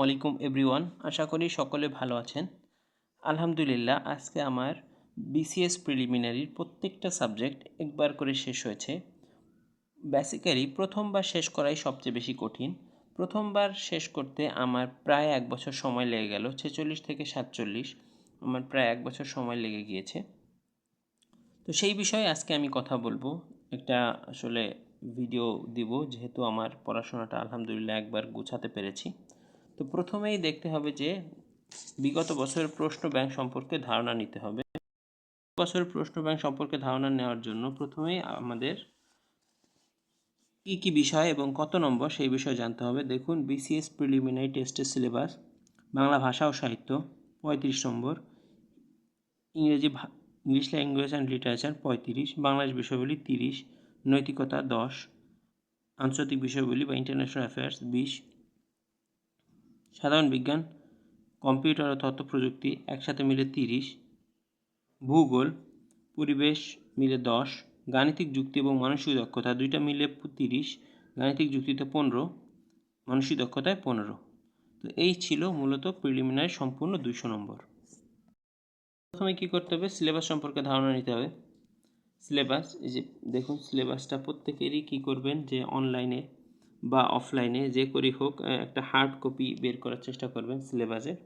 আলাইকুম এভরিওয়ান আশা করি সকলে ভালো আছেন। আলহামদুলিল্লাহ, আজকে আমার বিসিএস প্রিলিমিনারির প্রত্যেকটা সাবজেক্ট একবার করে শেষ হয়েছে। বেসিক্যালি প্রথমবার শেষ করাই সবচেয়ে বেশি কঠিন। প্রথমবার শেষ করতে আমার প্রায় এক বছর সময় লেগে গেল, ছেচল্লিশ থেকে সাতচল্লিশ। আমার প্রায় এক বছর সময় লেগে গিয়েছে। তো সেই বিষয়ে আজকে আমি কথা বলব। একটা আসলে ভিডিও দিব, যেহেতু আমার পড়াশোনাটা আলহামদুলিল্লাহ একবার গুছাতে পেরেছি। তো প্রথমেই দেখতে হবে যে বিগত বছরের প্রশ্ন ব্যাংক সম্পর্কে ধারণা নিতে হবে। বছরের প্রশ্ন ব্যাংক সম্পর্কে ধারণা নেওয়ার জন্য প্রথমেই আমাদের কী কী বিষয় এবং কত নম্বর সেই বিষয়ে জানতে হবে। দেখুন বিসিএস প্রিলিমিনারি টেস্টের সিলেবাস বাংলা ভাষা ও সাহিত্য, পঁয়ত্রিশ নম্বর। ইংরেজি ইংলিশ ল্যাঙ্গুয়েজ অ্যান্ড লিটারেচার পঁয়ত্রিশ। বাংলাদেশ বিষয়গুলি তিরিশ। নৈতিকতা, দশ। আন্তর্জাতিক বিষয়গুলি বা ইন্টারন্যাশনাল অ্যাফেয়ার্স বিশ। সাধারণ বিজ্ঞান, কম্পিউটার ও তথ্য প্রযুক্তি একসাথে মিলে তিরিশ, ভূগোল, পরিবেশ মিলে দশ, গাণিতিক যুক্তি এবং মানসিক দক্ষতা দুইটা মিলে তিরিশ, গাণিতিক যুক্তিতে পনেরো, মানসিক দক্ষতায় পনেরো। তো এই ছিল মূলত প্রিলিমিনারি সম্পূর্ণ দুইশো নম্বর। প্রথমে কী করতে হবে? সিলেবাস সম্পর্কে ধারণা নিতে হবে। সিলেবাস এই যে দেখুন সিলেবাসটা প্রত্যেকেরই কী করবেন? যে অনলাইনে বা অফলাইনে যে করি হোক একটা হার্ড কপি বের করার চেষ্টা করবেন সিলেবাসের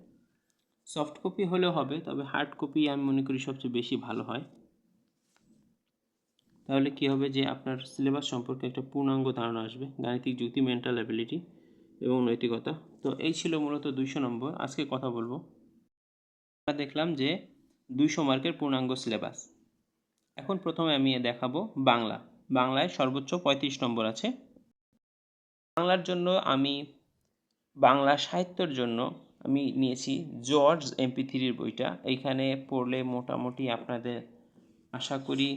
সফট কপি হলেও হবে, তবে হার্ড কপি আমি মনে করি সবচেয়ে বেশি ভালো হয়। তাহলে কী হবে যে আপনার সিলেবাস সম্পর্কে একটা পূর্ণাঙ্গ ধারণা আসবে, গাণিতিক যুক্তি মেন্টাল অ্যাবিলিটি এবং নৈতিকতা। তো এই ছিল মূলত দুইশো নম্বর, আজকে কথা বলব। আমরা দেখলাম যে দুইশো মার্কের পূর্ণাঙ্গ সিলেবাস এখন প্রথমে আমি দেখাবো বাংলা। বাংলায় সর্বোচ্চ পঁয়ত্রিশ নম্বর আছে। বাংলার জন্য আমি বাংলা সাহিত্যর জন্য আমি নিয়েছি জর্জ এমপি থ্রির বইটা। এইখানে পড়লে মোটামুটি আপনাদের আশা করি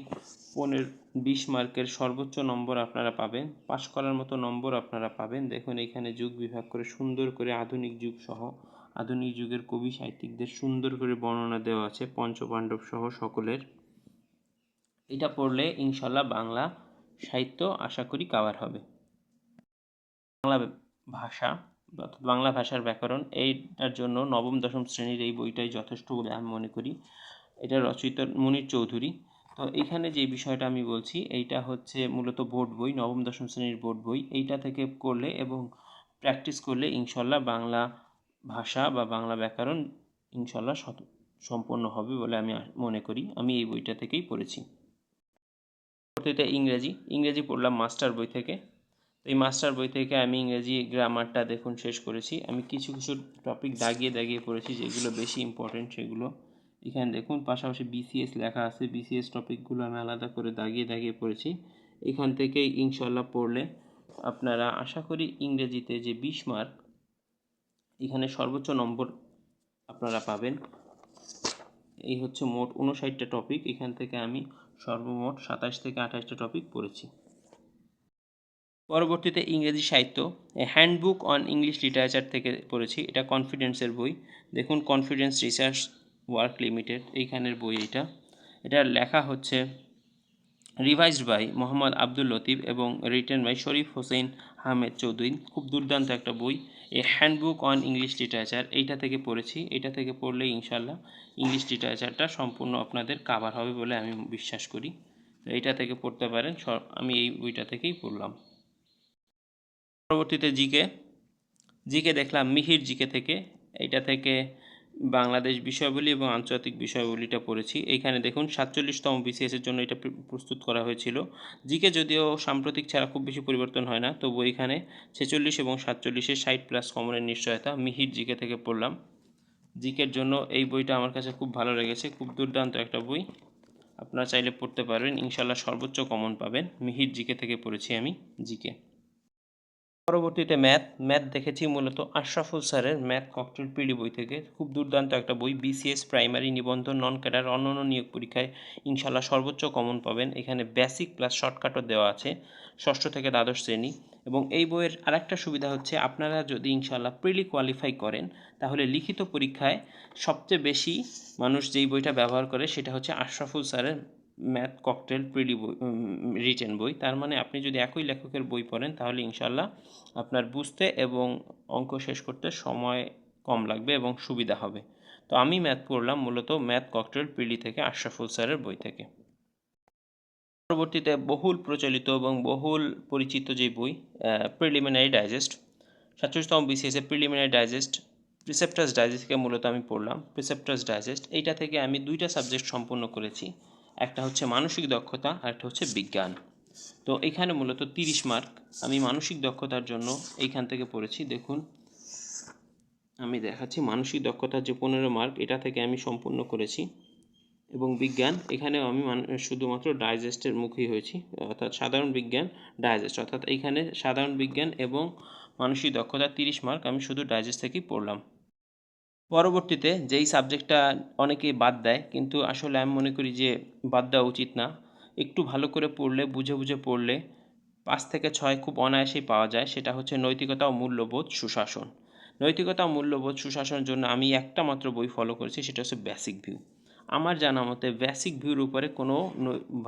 পনেরো বিশ মার্কের সর্বোচ্চ নম্বর আপনারা পাবেন। পাশ করার মতো নম্বর আপনারা পাবেন। দেখুন এখানে যুগ বিভাগ করে সুন্দর করে আধুনিক যুগ সহ, আধুনিক যুগের কবি সাহিত্যিকদের সুন্দর করে বর্ণনা দেওয়া আছে পঞ্চপাণ্ডব সহ সকলের। এটা পড়লে ইনশাল্লাহ বাংলা সাহিত্য আশা করি কাভার হবে। বাংলা ভাষা অর্থাৎ বাংলা ভাষার ব্যাকরণ, এইটার জন্য নবম, দশম শ্রেণির এই বইটাই যথেষ্ট বলে আমি মনে করি। এটা রচয়িতা মুনির চৌধুরী। তো এইখানে যে বিষয়টা আমি বলছি, এইটা হচ্ছে মূলত বোর্ড বই, নবম, দশম শ্রেণির বোর্ড বই। এইটা থেকে করলে এবং প্র্যাকটিস করলে ইনশাল্লাহ বাংলা ভাষা বা বাংলা ব্যাকরণ ইনশাল্লাহ সম্পন্ন হবে বলে আমি মনে করি। আমি এই বইটা থেকেই পড়েছি। পরবর্তীতে ইংরেজি। ইংরেজি পড়লাম মাস্টার বই থেকে। এই মাস্টার বই থেকে আমি ইংরেজি গ্রামারটা দেখুন শেষ করেছি। আমি কিছু কিছু টপিক দাগিয়ে দাগিয়ে পড়েছি যেগুলো বেশি ইম্পর্টেন্ট সেগুলো এখানে দেখুন। পাশাপাশি বিসিএস লেখা আছে। বিসিএস টপিকগুলো আমি আলাদা করে দাগিয়ে দাগিয়ে পড়েছি। এখান থেকেই ইনশাল্লাহ পড়লে আপনারা আশা করি ইংরেজিতে যে বিশ মার্ক এখানে সর্বোচ্চ নম্বর আপনারা পাবেন। এই হচ্ছে মোট উনষাটটা টপিক এখান থেকে আমি সর্বমোট সাতাশ থেকে আঠাশটা টপিক পড়েছি। পরবর্তীতে ইংরেজি সাহিত্য হ্যান্ডবুক অন ইংলিশ লিটারেচার থেকে পড়েছি, এটা কনফিডেন্সের বই। দেখুন কনফিডেন্স রিসার্চ ওয়ার্ক লিমিটেড এইখানের বই এটা। এটা লেখা হচ্ছে রিভাইজড বাই মোহাম্মদ আব্দুল লতিফ এবং রিটেন বাই শরীফ হোসেন আহমেদ চৌধুরী। খুব দুর্দান্ত একটা বই। এই হ্যান্ডবুক অন ইংলিশ লিটারেচার এইটা থেকে পড়েছি। এইটা থেকে পড়লে ইনশাল্লাহ ইংলিশ লিটারেচারটা সম্পূর্ণ আপনাদের কাভার হবে বলে আমি বিশ্বাস করি। এইটা থেকে পড়তে পারেন আমি এই বইটা থেকেই পড়লাম। পরবর্তীতে জিকে জিকে দেখলাম মিহির জিকে থেকে। এইটা থেকে বাংলাদেশ বিষয়বলী এবং আন্তর্জাতিক বিষয়বলীটা পড়েছি। এইখানে দেখুন সাতচল্লিশতম বিসিএসের জন্য এটা প্রস্তুত করা হয়েছিল। জিকে যদিও সাম্প্রতিক ছাড়া খুব বেশি পরিবর্তন হয় না তবু এইখানে ছেচল্লিশ এবং সাতচল্লিশের ষাট প্লাস কমনের নিশ্চয়তা মিহির জিকে থেকে পড়লাম। জিকের জন্য এই বইটা আমার কাছে খুব ভালো লেগেছে, খুব দুর্দান্ত একটা বই। আপনারা চাইলে পড়তে পারবেন ইনশাল্লাহ সর্বোচ্চ কমন পাবেন। মিহির জিকে থেকে পড়েছি আমি জিকে পরবর্তীতে ম্যাথ ম্যাথ দেখেছি মূলত আশরাফুল স্যারের ম্যাথ ককটেল পিডি বই থেকে। খুব দুর্দান্ত একটা বই বিসিএস প্রাইমারি নিবন্ধন নন ক্যাডার অন্যান্য নিয়োগ পরীক্ষায় ইনশাল্লাহ সর্বোচ্চ কমন পাবেন। এখানে বেসিক প্লাস শর্টকাটও দেওয়া আছে, ষষ্ঠ থেকে দ্বাদশ শ্রেণি। এবং এই বইয়ের আরেকটা সুবিধা হচ্ছে আপনারা যদি ইনশাল্লাহ প্রিলি কোয়ালিফাই করেন, তাহলে লিখিত পরীক্ষায় সবচেয়ে বেশি মানুষ যেই বইটা ব্যবহার করে সেটা হচ্ছে আশরাফুল স্যারের ম্যাথ ককটেল প্রিডি বই রিটেন বই। তার মানে আপনি যদি একই লেখকের বই পড়েন, তাহলে ইনশাল্লাহ আপনার বুঝতে এবং অঙ্ক শেষ করতে সময় কম লাগবে এবং সুবিধা হবে। তো আমি ম্যাথ পড়লাম মূলত ম্যাথ ককটেল প্রিডি থেকে আশরাফুল স্যারের বই থেকে। পরবর্তীতে বহুল প্রচলিত এবং বহুল পরিচিত যে বই প্রিলিমিনারি ডাইজেস্ট সাতচল্লিশতম বিসিএসের প্রিলিমিনারি ডাইজেস্ট প্রিসেপ্টাস ডাইজেস্ট থেকে মূলত আমি পড়লাম। প্রিসেপ্টাস ডাইজেস্ট এইটা থেকে আমি দুইটা সাবজেক্ট সম্পূর্ণ করেছি। একটা হচ্ছে মানসিক দক্ষতা আর একটা হচ্ছে বিজ্ঞান। তো এখানে মূলত তিরিশ মার্ক। আমি মানসিক দক্ষতার জন্য এইখান থেকে পড়েছি। দেখুন, আমি দেখাচ্ছি মানসিক দক্ষতার যে পনেরো মার্ক, এটা থেকে আমি সম্পূর্ণ করেছি। এবং বিজ্ঞান, এখানেও আমি শুধুমাত্র ডাইজেস্টের মুখী হয়েছি। অর্থাৎ সাধারণ বিজ্ঞান, ডাইজেস্ট। অর্থাৎ এইখানে সাধারণ বিজ্ঞান এবং মানসিক দক্ষতা তিরিশ মার্ক আমি শুধু ডাইজেস্ট থেকেই পড়লাম। পরবর্তীতে যেই সাবজেক্টটা অনেকেই বাদ দেয়, কিন্তু আসলে আমি মনে করি যে বাদ দেওয়া উচিত না। একটু ভালো করে পড়লে, বুঝে বুঝে পড়লে পাঁচ থেকে ছয় খুব অনায়াসেই পাওয়া যায়। সেটা হচ্ছে নৈতিকতা ও মূল্যবোধ সুশাসন। নৈতিকতা ও মূল্যবোধ সুশাসনের জন্য আমি একটা মাত্র বই ফলো করেছি, সেটা হচ্ছে বেসিক ভিউ আমার জানা মতে বেসিক ভিউর উপরে কোনো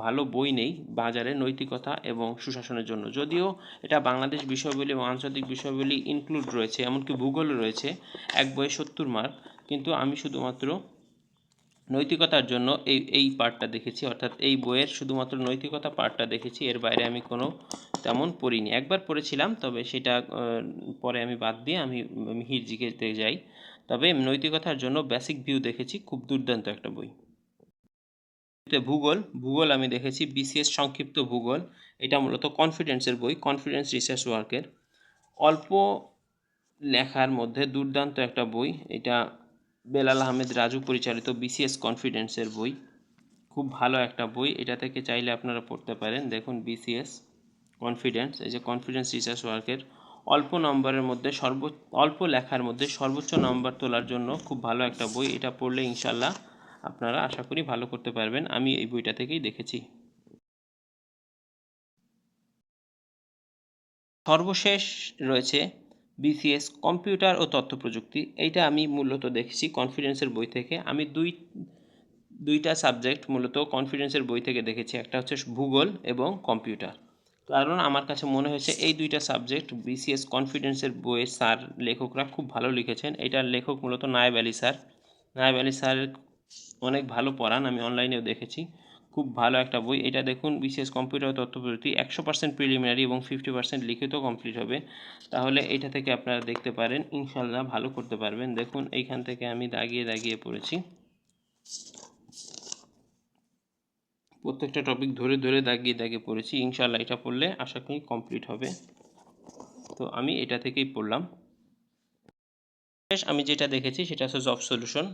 ভালো বই নেই বাজারে নৈতিকতা এবং সুশাসনের জন্য। যদিও এটা বাংলাদেশ বিষয়গুলি এবং আন্তর্জাতিক বিষয়গুলি ইনক্লুড রয়েছে, এমনকি ভূগোল রয়েছে, এক বইয়ে সত্তর মার্ক। কিন্তু আমি শুধুমাত্র নৈতিকতার জন্য এই এই পার্টটা দেখেছি, অর্থাৎ এই বইয়ের শুধুমাত্র নৈতিকতা পার্টটা দেখেছি, এর বাইরে আমি কোনো তেমন পড়িনি। একবার পড়েছিলাম, তবে সেটা পরে আমি বাদ দিয়ে আমি হিরজিকে যাই। তবে নৈতিকতার জন্য বেসিক ভিউ দেখেছি, খুব দুর্দান্ত একটা বই। ভূগোল ভূগোল আমি দেখেছি বিসিএস সংক্ষিপ্ত ভূগোল, এটা মূলত কনফিডেন্সের বই কনফিডেন্স রিসার্চ ওয়ার্কের অল্প লেখার মধ্যে দুর্দান্ত একটা বই, এটা বেলাল আহমেদ রাজু পরিচালিত বিসিএস কনফিডেন্সের বই। খুব ভালো একটা বই, এটা থেকে চাইলে আপনারা পড়তে পারেন। দেখুন বিসিএস কনফিডেন্স এই যে কনফিডেন্স রিসার্চ ওয়ার্কের অল্প নম্বরের মধ্যে সর্ব, অল্প লেখার মধ্যে সর্বোচ্চ নম্বর তোলার জন্য খুব ভালো একটা বই। এটা পড়লে ইনশাল্লাহ আপনারা আশা করি ভালো করতে পারবেন। আমি এই বইটা থেকেই দেখেছি। সর্বশেষ রয়েছে বিসিএস কম্পিউটার ও তথ্য প্রযুক্তি। এইটা আমি মূলত দেখেছি কনফিডেন্সের বই থেকে। আমি দুই, দুইটা সাবজেক্ট মূলত কনফিডেন্সের বই থেকে দেখেছি। একটা হচ্ছে ভূগোল এবং কম্পিউটার। কারণ আমার কাছে মনে হয়েছে এই দুইটা সাবজেক্ট বিসিএস কনফিডেন্সের বইয়ের স্যার লেখকরা খুব ভালো লিখেছেন। এটার লেখক মূলত নায়েব আলী স্যার। নায়েব আলী স্যার অনেক ভালো পড়ান, আমি অনলাইনেও দেখেছি। খুব ভালো একটা বই। এটা দেখুন বিশেষ কম্পিউটার তথ্য প্রযুক্তি একশো পার্সেন্ট প্রিলিমিনারি এবং ফিফটি পার্সেন্ট লিখিত কমপ্লিট হবে। তাহলে এটা থেকে আপনারা দেখতে পারেন ইনশাল্লাহ ভালো করতে পারবেন। দেখুন, এইখান থেকে আমি দাগিয়ে দাগিয়ে পড়েছি। প্রত্যেকটা টপিক ধরে ধরে দাগিয়ে দাগিয়ে পড়েছি। ইনশাল্লাহ এটা পড়লে আশা করি কমপ্লিট হবে। তো আমি এটা থেকেই পড়লাম। আমি যেটা দেখেছি সেটা হচ্ছে জব সলিউশন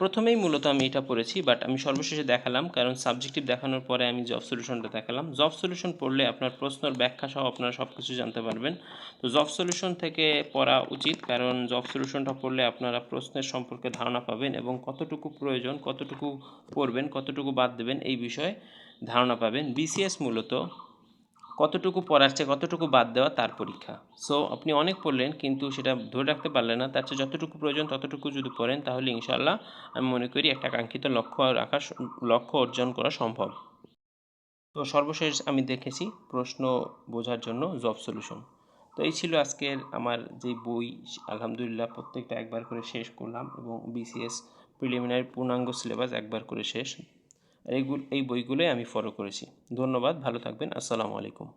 প্রথমেই মূলত আমি এটা পড়েছি বাট আমি সর্বশেষে দেখালাম, কারণ সাবজেক্টিভ দেখানোর পরে আমি জব সলিউশনটা দেখালাম। জব সলিউশন পড়লে আপনার প্রশ্নর ব্যাখ্যা সহ আপনারা সব কিছু জানতে পারবেন। তো জব সলিউশন থেকে পড়া উচিত, কারণ জব সলিউশনটা পড়লে আপনারা প্রশ্নের সম্পর্কে ধারণা পাবেন এবং কতটুকু প্রয়োজন, কতটুকু পড়বেন, কতটুকু বাদ দেবেন এই বিষয়ে ধারণা পাবেন। বিসিএস মূলত কতটুকু পড়ার চেয়ে কতটুকু বাদ দেওয়া তার পরীক্ষা। সো আপনি অনেক পড়লেন, কিন্তু সেটা ধরে রাখতে পারলেন না। তার চেয়ে যতটুকু প্রয়োজন, ততটুকু যদি পড়েন, তাহলে ইনশাল্লাহ আমি মনে করি একটা কাঙ্ক্ষিত লক্ষ্য রাখা লক্ষ্য অর্জন করা সম্ভব। তো সর্বশেষ আমি দেখেছি প্রশ্ন বোঝার জন্য জব সলিউশন তো এই ছিল আজকের আমার যে বই, আলহামদুলিল্লাহ প্রত্যেকটা একবার করে শেষ করলাম এবং বিসিএস প্রিলিমিনারি পূর্ণাঙ্গ সিলেবাস একবার করে শেষ। এইগুলো এই বইগুলোই আমি ফলো করেছি। ধন্যবাদ ভালো থাকবেন আসসালামু আলাইকুম।